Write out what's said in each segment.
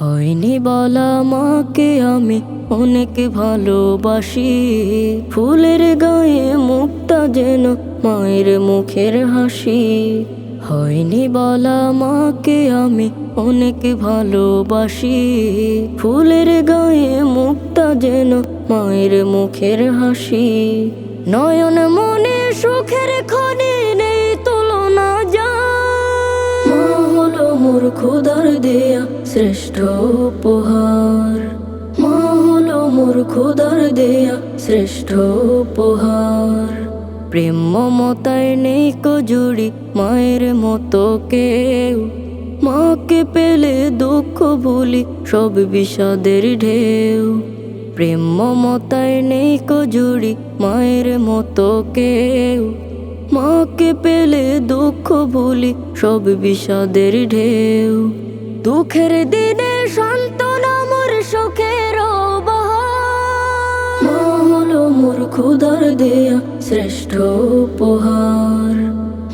হয়নি বলা মাকে আমি অনেক ভালোবাসি। ফুলের গায়ে মুক্তা যেন মায়ের মুখের হাসি। হয়নি বলা মাকে আমি অনেক ভালোবাসি। ফুলের গায়ে মুক্তা যেন মায়ের মুখের হাসি। নয়ন মনে সুখের খনি খোদার দেয়া শ্রেষ্ঠ উপহার। মা হলো মোর খোদার দেয়া শ্রেষ্ঠ উপহার। প্রেম মমতায় নেই কজুড়ি মায়ের মতো কেউ। মাকে পেলে দুঃখ ভুলি সব বিষাদের ঢেউ। প্রেম মমতায় নেই কজুড়ি মায়ের মতো কেউ। মাকে পেলে দুঃখ ভুলি, সব বিষাদের ঢেউ। দুঃখের দিনে সান্ত্বনা মোর সুখের হলো মোর খুদার দেয়া শ্রেষ্ঠ উপহার।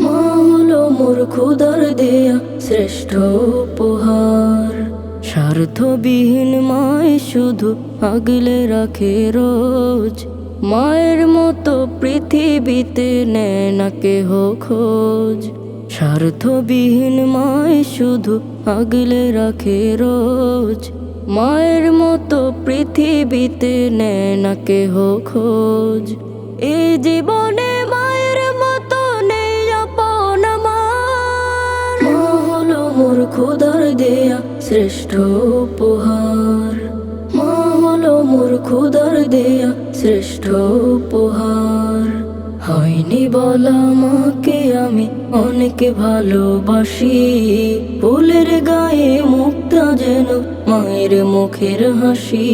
মা হলো মোর খুদার দেয়া শ্রেষ্ঠ উপহার। স্বার্থবিহীন মায় শুধু আগলে রাখে রোজ। মায়ের মতো পৃথিবীতে নেয় না কেহ খোঁজ। স্বার্থবিহীন মায় শুধু আগলে রাখে রোজ। মায়ের মতো পৃথিবীতে নেয় না কেহ খোঁজ। এই জীবনে মায়ের মতো নেই আপন মা হলো মোর খোদার দেয়া শ্রেষ্ঠ উপহার। মোর খোদার দেয়া শ্রেষ্ঠ উপহার। হয়নি বলা মাকে আমি অনেক ভালোবাসি। ফুলের গায়ে মুক্তা যেন মায়ের মুখের হাসি।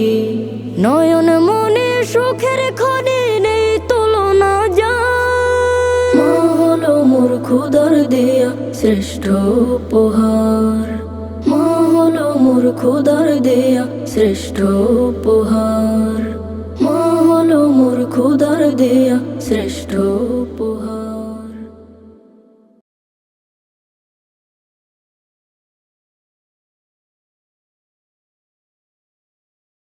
নয়ন মনে সুখের খনি নেই তুলনা যায়। মা হলো মোর খুদার দেয়া শ্রেষ্ঠ উপহার। খুদার দেয়া শ্রেষ্ঠ উপহার। মা হলো মোর খুদার দেয়া শ্রেষ্ঠ উপহার।